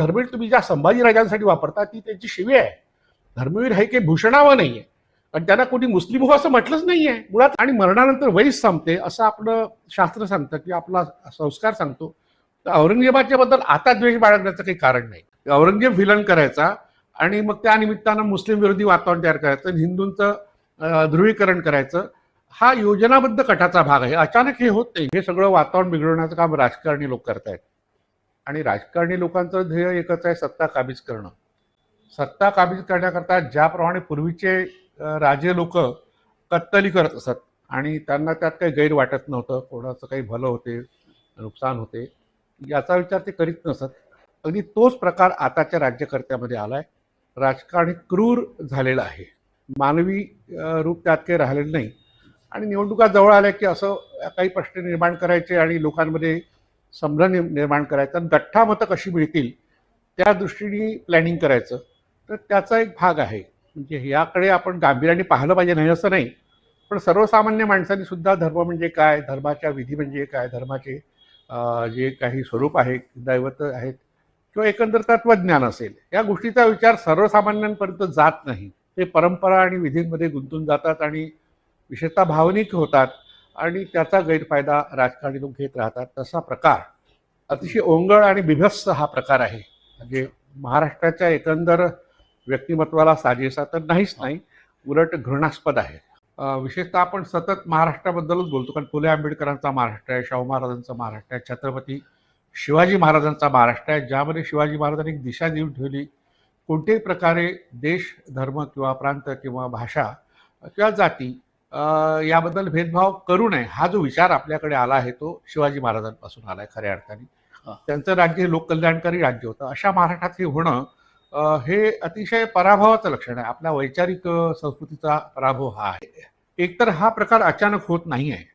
धर्मवीर तुम्ही ज्या संभाजीराजांसाठी वापरता ती त्यांची शिवी आहे. धर्मवीर हे काही भूषणावं नाही आहे कारण त्यांना कोणी मुस्लिम हो असं म्हटलंच नाही आहे मुळात आणि मरणानंतर वैस संपते असं आपलं शास्त्र सांगतं की आपला संस्कार सांगतो. तर औरंगजेबाच्या बद्दल आता द्वेष बाळगण्याचं काही कारण नाही. औरंगजेब विलन करायचा आणि मग त्या निमित्तानं मुस्लिम विरोधी वातावरण तयार करायचं आणि हिंदूंचं ध्रुवीकरण करायचं. हा योजनाबद्ध कटाचा भाग आहे. अचानक हे होत नाही. हे सगळं वातावरण बिघडवण्याचं काम राजकारणी लोक करतायत. आणि राजकारणी लोकांचं ध्येय एकच आहे सत्ता काबीज करणं. सत्ता काबीज करण्याकरता ज्याप्रमाणे पूर्वीचे राजे लोक कत्तली करत असत आणि त्यांना त्यात काही गैर वाटत नव्हतं कोणाचं काही भलं होते नुकसान होते याचा विचार ते करीत नसत. अगदी तोच प्रकार आताच्या राज्यकर्त्यामध्ये आलाय. राजकारणी क्रूर झालेला आहे. मानवी रूप त्यात काही राहिलेलं नाही. आणि निवडणुका जवळ आल्या की असं काही प्रश्न निर्माण करायचे आणि लोकांमध्ये संभ्रम नि- निर्माण करायचा आणि गठ्ठा मतं कशी मिळतील त्या दृष्टीने प्लॅनिंग करायचं. तर त्याचा एक भाग आहे. म्हणजे याकडे आपण गांभीर्याने पाहिलं पाहिजे नाही असं नाही. पण सर्वसामान्य माणसांनी सुद्धा धर्म म्हणजे काय धर्माच्या विधी म्हणजे काय धर्माचे जे काही स्वरूप आहे दैवत आहेत किंवा एकंदर तत्वज्ञान असेल या गोष्टीचा विचार सर्वसामान्यांपर्यंत जात नाही. ते परंपरा आणि विधींमध्ये गुंतून जातात आणि विशेषतः भावनिक होतात. आणि त्याचा गैरफायदा राजकारणी लोक घेत राहतात. तसा प्रकार अतिशय ओंगळ आणि बिभत्स हा प्रकार आहे. म्हणजे महाराष्ट्राच्या एकंदर व्यक्तिमत्वाला साजेसा तर नाहीच नाही उलट घृणास्पद आहे. विशेषतः आपण सतत महाराष्ट्राबद्दलच बोलतो. कारण फुले आंबेडकरांचा महाराष्ट्र आहे शाहू महाराजांचा महाराष्ट्र आहे छत्रपती शिवाजी महाराजांचा महाराष्ट्र आहे. ज्यामध्ये शिवाजी महाराजांनी एक दिशा देऊन ठेवली. कोणत्याही प्रकारे देश धर्म किंवा प्रांत किंवा भाषा किंवा जाती याबद्दल भेदभाव करू नये. हा जो विचार आपल्याकडे आला आहे तो शिवाजी महाराजांपासून आला आहे खऱ्या अर्थाने. त्यांचं राज्य हे लोककल्याणकारी राज्य होतं. अशा महाराष्ट्रात हे होणं हे अतिशय पराभवाचं लक्षण आहे. आपल्या वैचारिक संस्कृतीचा पराभव हा आहे. एकतर हा प्रकार अचानक होत नाही आहे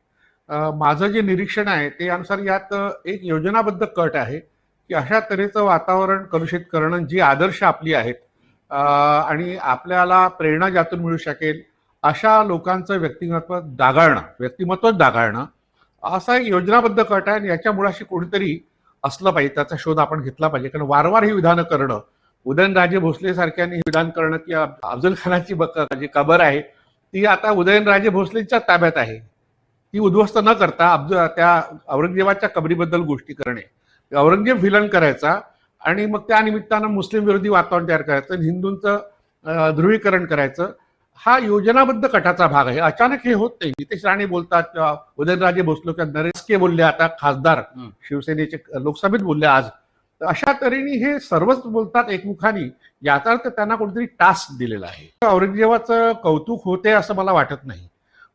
माझं जे निरीक्षण आहे ते अनुसार यात एक योजनाबद्ध कट आहे की अशा तऱ्हेचं वातावरण कलुषित करणं जी आदर्श आपली आहेत आणि आपल्याला प्रेरणा ज्यातून मिळू शकेल अशा लोकांचं व्यक्तिमत्व डागाळणं व्यक्तिमत्वच डागाळणं असा एक योजनाबद्ध कट आहे आणि याच्या मुळाशी कोणीतरी असलं पाहिजे त्याचा शोध आपण घेतला पाहिजे. कारण वारंवार ही विधानं करणं उदयनराजे भोसले सारख्यांनी हे विधान करणं की अफजल खानाची जी कबर आहे ती आता उदयनराजे भोसलेच्या ताब्यात आहे. ती उद्ध्वस्त न करता अब्ज त्या औरंगजेबाच्या कबरीबद्दल गोष्टी करणे औरंगजेब विलन करायचा आणि मग त्या निमित्तानं मुस्लिम विरोधी वातावरण तयार करायचं आणि हिंदूंचं ध्रुवीकरण करायचं. हा योजनाबद्ध कटाचा भाग आहे. अचानक हे होत नाही. नितेश राणे बोलतात किंवा उदयनराजे भोसले किंवा नरेश के बोलले आता खासदार. शिवसेनेचे लोकसभेत बोलले आज. अशा तऱ्हेने हे सर्वच बोलतात एकमुखानी. याचा अर्थ त्यांना कोणतरी टास्क दिलेला आहे. औरंगजेबाचं कौतुक होते असं मला वाटत नाही.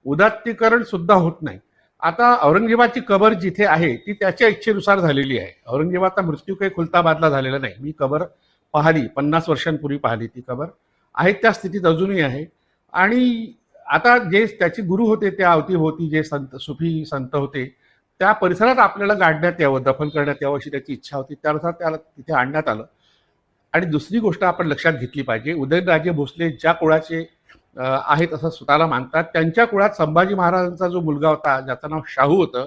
उदात्तीकरण सुद्धा होत नाही. आता औरंगजेबाची कबर जिथे आहे ती त्याच्या इच्छेनुसार झालेली आहे. औरंगजेबाचा मृत्यू काही खुलताबादला झालेला नाही. मी कबर पाहिली पन्नास वर्षांपूर्वी पाहिली ती कबर. आहे त्या स्थितीत अजूनही आहे. आणि आता जे त्याचे गुरु होते त्या अवतीभोवती जे संत सुफी संत होते त्या परिसरात आपल्याला गाडण्यात यावं दफन करण्यात यावं अशी त्याची इच्छा होती. त्यानुसार त्याला तिथे आणण्यात आलं. आणि दुसरी गोष्ट आपण लक्षात घेतली पाहिजे उदयनराजे भोसले ज्या कुळाचे आहेत असं स्वतःला मानतात त्यांच्या कुळात संभाजी महाराजांचा जो मुलगा होता ज्याचं नाव शाहू होतं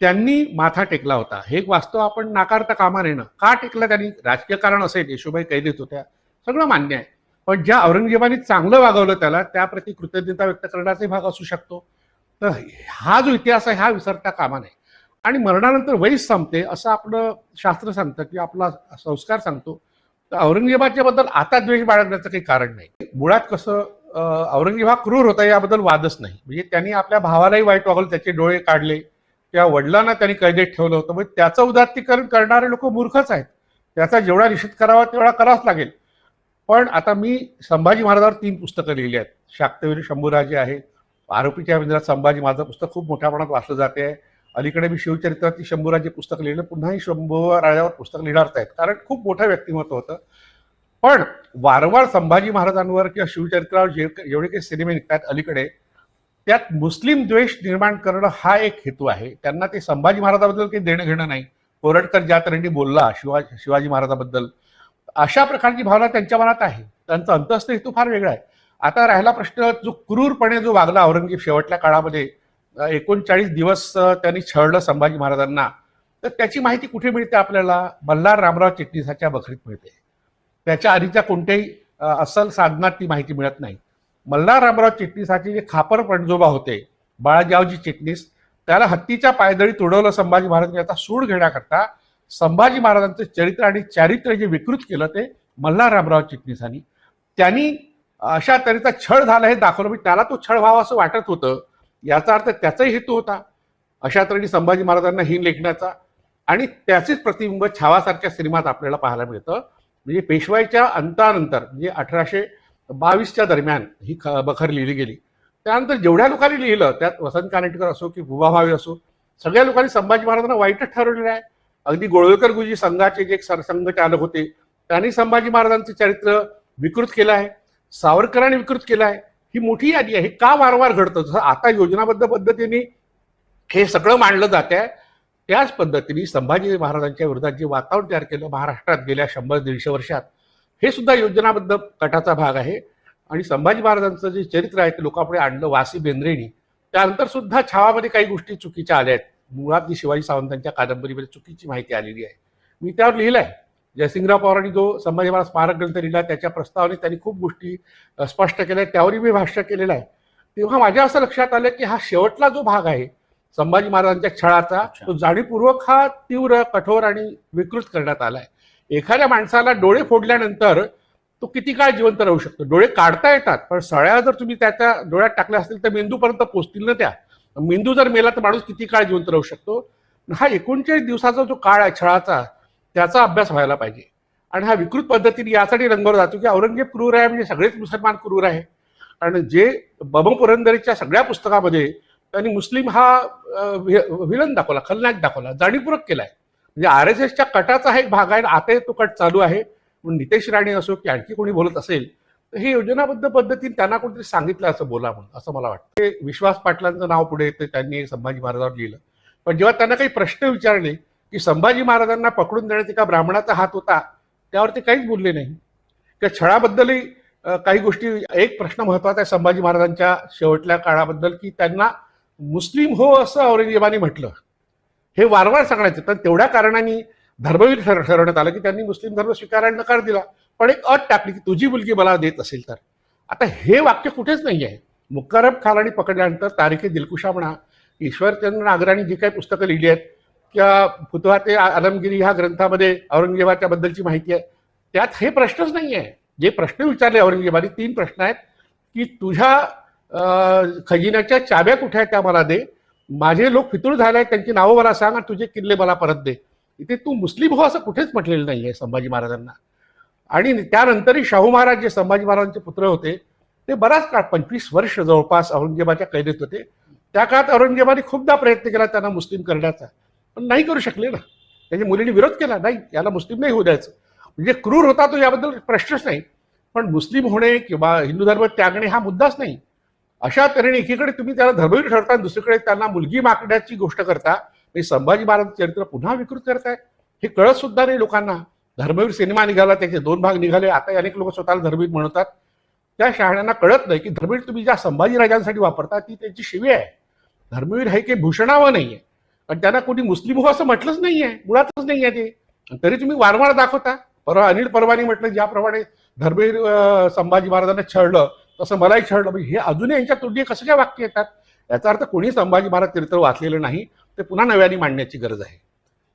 त्यांनी माथा टेकला होता. हे एक वास्तव आपण नाकारता कामा नये का टेकला त्यांनी? राजकीय कारण असेल येशुबाई कैदेत होत्या. सगळं मान्य आहे. पण ज्या औरंगजेबाने चांगलं वागवलं त्याला त्याप्रती कृतज्ञता व्यक्त करण्याचाही भाग असू शकतो. तर हा जो इतिहास आहे हा विसरता कामा नये. आणि मरणानंतर वैस संपते असं आपलं शास्त्र सांगतं की आपला संस्कार सांगतो. तर औरंगजेबाच्या बद्दल आता द्वेष बाळगण्याचं काही कारण नाही. मुळात कसं औरंगजेब हा क्रूर होता याबद्दल वादच नाही. म्हणजे त्यांनी आपल्या भावालाही वाईट वागवलं त्याचे डोळे काढले. त्या वडिलांना त्यांनी कैदेत ठेवलं होतं. म्हणजे त्याचं उदात्तीकरण करणारे लोक मूर्खच आहेत. त्याचा जेवढा निषेध करावा तेवढा करावाच लागेल. पण आता मी संभाजी महाराजावर तीन पुस्तकं लिहिली आहेत. शाक्तवीर शंभूराजे आहे. आरोपीच्या विरोधात संभाजी माझं पुस्तक खूप मोठ्या प्रमाणात वाचलं जाते. आहे अलीकडे मी शिवचरित्रातील शंभूराजे पुस्तक लिहिलं. पुन्हाही शंभू राजावर पुस्तक लिहिणार आहेत. कारण खूप मोठं व्यक्तिमत्व होतं. पण वारंवार संभाजी महाराजांवर किंवा शिवचरित्रावर जे जेवढे काही सिनेमे निघतात अलीकडे त्यात मुस्लिम द्वेष निर्माण करणं हा एक हेतू आहे. त्यांना ते संभाजी महाराजाबद्दल काही देणं घेणं नाही. कोरटकर ज्या तऱ्हेने बोलला शिवा शिवाजी महाराजाबद्दल अशा प्रकारची भावना त्यांच्या मनात आहे. त्यांचा अंतस्थ हेतू फार वेगळा आहे. आता राहिला प्रश्न जो क्रूरपणे जो वागला औरंगजेब शेवटल्या काळामध्ये एकोणचाळीस दिवस त्यांनी छळलं संभाजी महाराजांना तर त्याची माहिती कुठे मिळते आपल्याला? मल्हार रामराव चिटणीसाच्या बखरीत मिळते. त्याच्या आधीच्या कोणत्याही असल साधनात ती माहिती मिळत नाही. मल्हार रामराव चिटणीसाचे जे खापर पणजोबा होते बाळाजावजी चिटणीस त्याला हत्तीच्या पायदळी तुडवलं संभाजी महाराजांनी याचा सूड घेण्याकरता संभाजी महाराजांचं चरित्र आणि चारित्र्य जे विकृत केलं ते मल्हार रामराव चिटणीसांनी. त्यांनी अशा तऱ्हेचा छळ झाला हे दाखवलं. म्हणजे त्याला तो छळ व्हावा असं वाटत होतं. याचा अर्थ त्याचाही हेतू होता. अशा तऱ्हेने संभाजी महाराजांना हिन लेखण्याचा आणि त्याचेच प्रतिबिंब छावासारख्या सिनेमात आपल्याला पाहायला मिळतं. म्हणजे पेशवाईच्या अंतानंतर म्हणजे अठराशे बावीसच्या दरम्यान ही ख बखर लिहिली गेली. त्यानंतर जेवढ्या लोकांनी लिहिलं त्यात वसंत कानेटकर असो की भुभाभावी भावे असो सगळ्या लोकांनी संभाजी महाराजांना वाईटच ठरवलेलं आहे. अगदी गोळवेकर गुरुजी संघाचे जे एक सरसंघचालक होते त्यांनी संभाजी महाराजांचे चरित्र विकृत केलं आहे. सावरकरांनी विकृत केलं आहे. ही मोठी यादी आहे. हे का वारंवार घडतं? जसं आता योजनाबद्ध पद्धतीने हे सगळं मांडलं जात आहे त्याच पद्धतीने संभाजी महाराजांच्या विरोधात जे वातावरण तयार केलं महाराष्ट्रात गेल्या शंभर दीडशे वर्षात हे सुद्धा योजनाबद्ध कटाचा भाग आहे. आणि संभाजी महाराजांचं जे चरित्र आहे ते लोकांपुढे आणलं वासी बेंद्रेनी. त्यानंतर सुद्धा छावामध्ये काही गोष्टी चुकीच्या आल्या आहेत. मुळात जी शिवाजी सावंतांच्या कादंबरीमध्ये चुकीची माहिती आलेली आहे. मी त्यावर लिहिलं आहे जयसिंगराव पवारांनी जो संभाजी महाराज स्मारक ग्रंथ लिहिला त्याच्या प्रस्तावाने त्यांनी खूप गोष्टी स्पष्ट केल्या. आहेत त्यावरही मी भाष्य केलेलं आहे. तेव्हा माझ्या असं लक्षात आलं की हा शेवटला जो भाग आहे संभाजी महाराजांच्या छळाचा. तो जाणीवपूर्वक हा तीव्र कठोर आणि विकृत करण्यात आलाय. एखाद्या माणसाला डोळे फोडल्यानंतर तो किती काळ जिवंत राहू शकतो? डोळे काढता येतात पण सळ्या जर तुम्ही त्याच्या डोळ्यात टाकल्या असतील तर मेंदूपर्यंत पोचतील ना त्या? मेंदू जर मेला तर माणूस किती काळ जिवंत राहू शकतो? हा एकोणचाळीस दिवसाचा जो काळ आहे छळाचा त्याचा अभ्यास व्हायला पाहिजे. आणि हा विकृत पद्धतीने यासाठी रंगवला जातो की औरंगजेब क्रूर आहे म्हणजे सगळेच मुसलमान क्रूर आहे. आणि जे बबन पुरंदरीच्या सगळ्या पुस्तकामध्ये त्यांनी मुस्लिम हा विलन दाखवला खलनायक दाखवला जाणीवपूर्वक केलाय. म्हणजे आर एस एसच्या कटाचा हा एक भाग आहे आणि आता तो कट चालू आहे. नितेश राणे असो की आणखी कोणी बोलत असेल हे योजनाबद्ध पद्धतीने त्यांना कोणतरी सांगितलं असं बोला म्हणून असं मला वाटतं. ते विश्वास पाटलांचं नाव पुढे येतं त्यांनी संभाजी महाराजांवर लिहिलं. पण जेव्हा त्यांना काही प्रश्न विचारले की संभाजी महाराजांना पकडून देण्यात एका ब्राह्मणाचा हात होता त्यावर ते काहीच बोलले नाही. त्या छळाबद्दलही काही गोष्टी एक प्रश्न महत्त्वाचा आहे संभाजी महाराजांच्या शेवटल्या काळाबद्दल की त्यांना मुस्लिम हो असं औरंगजेबाने म्हटलं. हे वारंवार सांगण्याचं तर तेवढ्या कारणाने धर्मवीर ठरवण्यात आलं की त्यांनी मुस्लिम धर्म स्वीकारायला नकार दिला. पण एक अट टाकली की तुझी मुलगी मला देत असेल तर. आता हे वाक्य कुठेच नाही आहे. मुक्कारब खालानी पकडल्यानंतर तारिखे दिलकुशा म्हणा ईश्वरचंद्र नागराने जी काही पुस्तकं लिहिली आहेत किंवा फुतवाते आलमगिरी ह्या ग्रंथामध्ये औरंगजेबाच्या बद्दलची माहिती आहे. त्यात हे प्रश्नच नाही आहे. जे प्रश्न विचारले औरंगजेबाने तीन प्रश्न आहेत की तुझ्या खजिन्याच्या चाब्या कुठे आहेत त्या मला दे. माझे लोक फितूर झाले आहेत त्यांची नावं मला सांग आणि तुझे किल्ले मला परत दे. इथे तू मुस्लिम हो असं कुठेच म्हटलेलं नाही आहे संभाजी महाराजांना. आणि त्यानंतरही शाहू महाराज जे संभाजी महाराजांचे पुत्र होते ते बराच काळ पंचवीस वर्ष जवळपास औरंगजेबाच्या कैदेत होते. त्या काळात औरंगजेबाने खूपदा प्रयत्न केला त्यांना मुस्लिम करण्याचा. पण नाही करू शकले ना. त्याच्या मुलीने विरोध केला नाही याला मुस्लिम नाही होऊ द्यायचं. म्हणजे क्रूर होता तो याबद्दल प्रश्नच नाही. पण मुस्लिम होणे किंवा हिंदू धर्म त्यागणे हा मुद्दाच नाही. अशा तऱ्हेने एकीकडे तुम्ही त्याला धर्मवीर ठरता आणि दुसरीकडे त्यांना मुलगी मागण्याची गोष्ट करता. म्हणजे संभाजी महाराज चरित्र पुन्हा विकृत करताय. हे कळत सुद्धा नाही लोकांना. धर्मवीर सिनेमा निघाला त्याचे दोन भाग निघाले. आता अनेक लोक स्वतःला धर्मवीर म्हणतात. त्या शहाण्यांना कळत नाही की धर्मवीर तुम्ही ज्या संभाजीराजांसाठी वापरता ती त्यांची शिवी आहे. धर्मवीर हे काही भूषणावं नाही आहे कारण त्यांना कोणी मुस्लिम हो असं म्हटलंच नाही आहे मुळातच नाही आहे ते तरी तुम्ही वारंवार दाखवता. परवा अनिल परवानी म्हटलं ज्याप्रमाणे धर्मवीर संभाजी महाराजांना छळलं तसं मलाही छळलं. म्हणजे हे अजूनही यांच्या तोंडी कसं काय वाक्य येतात? याचा अर्थ कोणी संभाजी महाराज चरित्र वाचलेलं नाही. ते पुन्हा नव्याने मांडण्याची गरज आहे.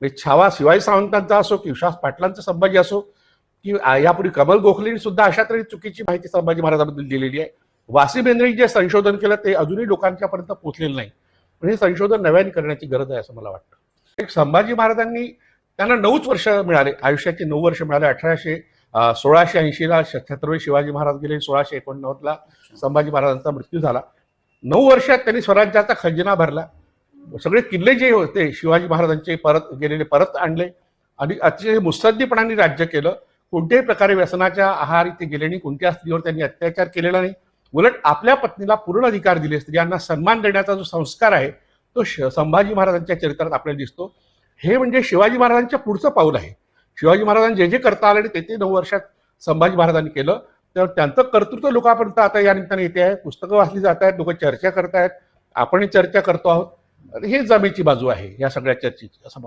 म्हणजे छावा शिवाजी सावंतांचा असो की विश्वास पाटलांचा संभाजी असो की यापूर्वी कमल गोखलेंनी सुद्धा अशा तरी चुकीची माहिती संभाजी महाराजांबद्दल दिलेली आहे. वासी बेंद्रेने जे संशोधन केलं ते अजूनही लोकांच्यापर्यंत पोहोचलेलं नाही. पण हे संशोधन नव्याने करण्याची गरज आहे असं मला वाटतं. एक संभाजी महाराजांनी त्यांना नऊच वर्ष मिळाले. आयुष्याचे नऊ वर्ष मिळाले. अठराशे सोळाशे ऐंशीला छत्रपती शिवाजी महाराज गेले. सोळाशे एकोणनव्वदला संभाजी महाराजांचा मृत्यू झाला. नऊ वर्षात त्यांनी स्वराज्याचा खजिना भरला. सगळे किल्ले जे होते शिवाजी महाराजांचे परत गेलेले परत आणले. आणि अतिशय मुत्सद्दीपणाने राज्य केलं. कोणत्याही प्रकारे व्यसनाच्या आहार इथे गेले नाही कोणत्या स्त्रीवर त्यांनी अत्याचार केलेला नाही. उलट आपल्या पत्नीला पूर्ण अधिकार दिले स्त्रियांना सन्मान देण्याचा जो संस्कार आहे तो श- संभाजी महाराजांच्या चरित्रात आपल्याला दिसतो. हे म्हणजे शिवाजी महाराजांच्या पुढचं पाऊल आहे. शिवाजी महाराजांनी जे जे करता आले ते ते नऊ वर्षात संभाजी महाराजांनी केलं. तर त्यांचं कर्तृत्व लोकांपर्यंत आता या निमित्ताने येते आहे. पुस्तकं वाचली जात आहेत लोक चर्चा करतायत आपणही चर्चा करतो आहोत. हे जमेची बाजू आहे या सगळ्या चर्चेची. असं